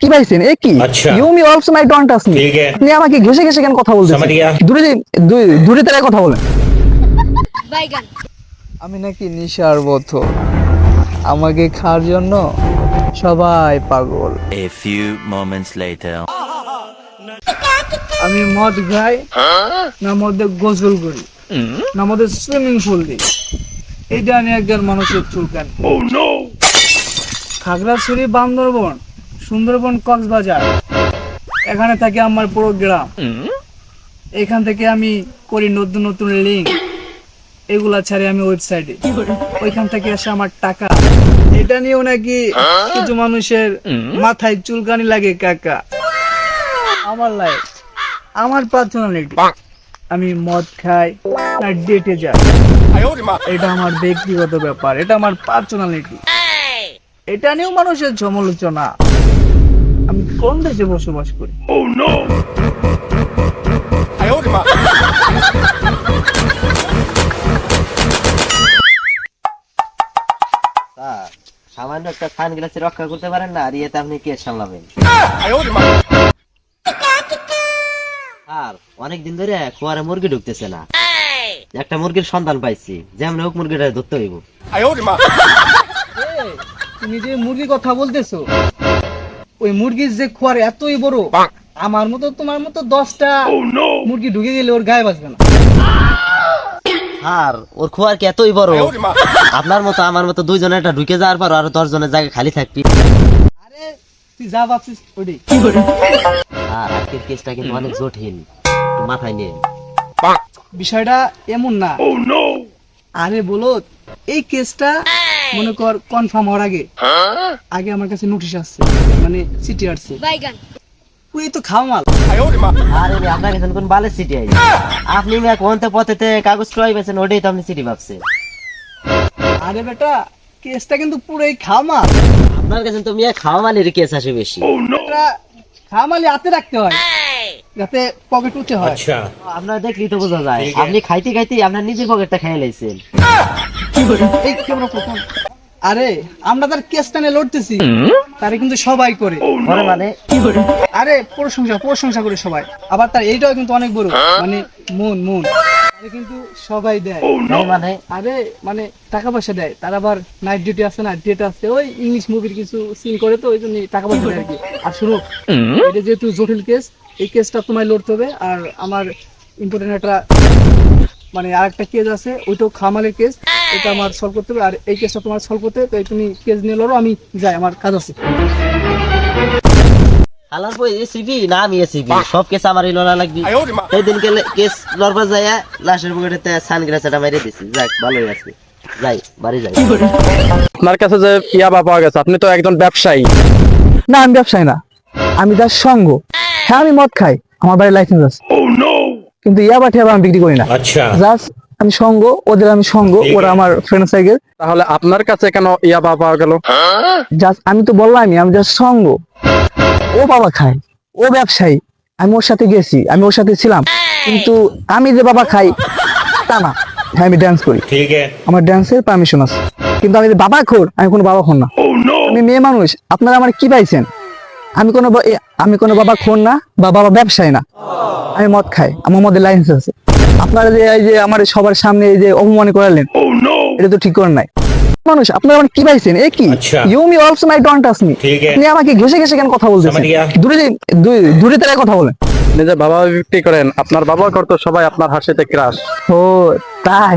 কি পাইছেন এ কি? You me also my me আপনি আমাকে ঘেসে ঘেসে কেন কথা বলতেছেন? দূরে দূরে কথা বলেন আমি নাকি নিশার বথ আমাকে খাওয়ার জন্য সবাই পাগল। এ ফিউ মোমেন্টস লেটার আমি মদ খাই না মধ্যে গোসল করি না মধ্যে সুইমিং পুল দিই। এটা আমি একজন মানুষের চুলকান। oh, খাগড়াছড়ি বান্দরবন। সুন্দরবন কক্সবাজার। এখানে থাকে আমার পুরো গ্রাম। এখান থেকে আমি করি নতুন নতুন লিঙ্ক এগুলা ছাড়ে আমি ওয়েবসাইটে ওইখান থেকে আসে আমার টাকা। এটা নিয়েও নাকি কিছু মানুষের মাথায় চুলকানি লাগে, কাকা। আমার লাইফ আমার পার্সোনালিটি আমি মদ খাই না ডেটে যাই। এটা আমার ব্যক্তিগত ব্যাপার, এটা আমার পার্সোনালিটি এটা নিয়েও মানুষের সমালোচনা। কোন দেশে বসবাস করি? স্যার সামান্য একটা সানগ্লাসে রক্ষা করতে পারেন না আর ইয়েতে আপনি কে সামলাবেন। স্যার অনেকদিন ধরে কুয়ারে মুরগি ঢুকতেছে না। একটা মুরগির সন্ধান পাইছি যেমন হোক মুরগিটা ধরতে হইব। তুমি যে মুরগির কথা বলতেছো ওই মুরগির যে খোয়ার এতই বড় আমার মতো তোমার মতো দশটা মুরগি ঢুকে গেলে ওর গায়ে বাঁচবে না। স্যার ওর খোয়ার কি এতই বড়? আপনার মতো আমার মতো দুইজনের একটা ঢুকে যাওয়ার পর আরও দশ জনের জায়গা খালি থাকবি। আরে তুই যা ভাবছিস ওটাই আর আজকের কেসটা কিন্তু অনেক জটিল। মাথায় নিয়ে বিষয়টা এমন না। আরে বলো এই কেসটা মনে কর কনফার্ম হওয়ার আগে। আগে আমার কাছে নোটিশ আসছে মানে চিঠি আসছে। তো খাও মাল। আরে রে আপনার কাছে কোন বালের চিঠি আই আপনি না কোন তো পথেতে কাগজ ক্রয় ওটাই তো আপনি আরে বেটা কেসটা কিন্তু পুরোই খামা আপনার কাছে তো মিয়া খামালের কেস বেশি। oh, হাতে রাখতে হয় যাতে পকেট উঠে হয়। আচ্ছা। আপনার দেখলি তো বোঝা যায় আপনি খাইতে খাইতে আপনার নিজের পকেটটা খেয়ে লাইছেন। এই ক্যামেরা প্রথম আরে আমরা তার কেসটা নিয়ে লড়তেছি। তারে কিন্তু সবাই করে। মানে? আরে প্রশংসা প্রশংসা করে সবাই। আবার তার এইটাও কিন্তু অনেক বড়। মানে মন মন। কিন্তু সবাই দেয়। মানে আরে মানে টাকা পয়সা দেয়। তার আবার নাইট ডিউটি আছে না ডেট আছে। ওই ইংলিশ মুভির কিছু সিন করে তো ওই জন্য টাকা পয়সা দেয় আর কি। আর শুনো এটা যেহেতু জটিল কেস এই কেসটা তোমায় লড়তে হবে। আর আমার ইম্পর্টেন্ট একটা মানে আরেকটা কেস আছে ওইটাও খামালের কেস এটা আমার সলভ করতে হবে আর এই কেসটা তোমার সলভ করতে তো তুমি কেস নিয়ে লড়ো আমি যাই আমার কাজ আছে। বই না আমি সব কেস আমারই লড়া লাগবে। দিন গেলে কেস লাশের দিছি। যাক ভালোই আছে। যাই বাড়ি যাই। আপনার কাছে যে পাওয়া গেছে আপনি তো একজন ব্যবসায়ী। না আমি ব্যবসায়ী না। আমি তার সঙ্গ। হ্যাঁ আমি মদ খাই। আমার বাড়ির লাইসেন্স আছে। কিন্তু ইয়াবা ঠিয়াবা আমি বিক্রি করি না। আচ্ছা। জাস্ট আমি সঙ্গ ওদের আমি সঙ্গ ওরা আমার ফ্রেন্ড সাইকেল তাহলে আপনার কাছে কেন ইয়াবা পাওয়া গেল? জাস্ট আমি তো বললামই আমি জাস্ট সঙ্গ। ও বাবা খায় ও ব্যবসায়ী আমি ওর সাথে গেছি আমি ওর সাথে ছিলাম কিন্তু আমি যে বাবা খাই তা না। হ্যাঁ আমি ডান্স করি। আমার ডান্সের পারমিশন আছে। কিন্তু আমি বাবা খোর আমি কোনো বাবা খোর না। oh, আমি মেয়ে মানুষ আপনারা আমার কি পাইছেন? আমি কোনো আমি কোনো বাবা খোর না বা বাবা ব্যবসায়ী না। আমি মদ খাই আমার মদের লাইসেন্স আছে। আপনারা যে এই যে আমার সবার সামনে এই যে অপমান করালেন oh, এটা তো ঠিক করে নাই। মানুষ আপনারা আমার কি পাইছেন এ কি? You me also my don't touch me আপনি আমাকে ঘেসে ঘেসে কেন কথা বলছেন দূরে দূরে তারা কথা বলেন। নিজের বাবা বিক্রি করেন আপনার বাবা করতো সবাই আপনার হাসিতে ক্রাশ ও তাই?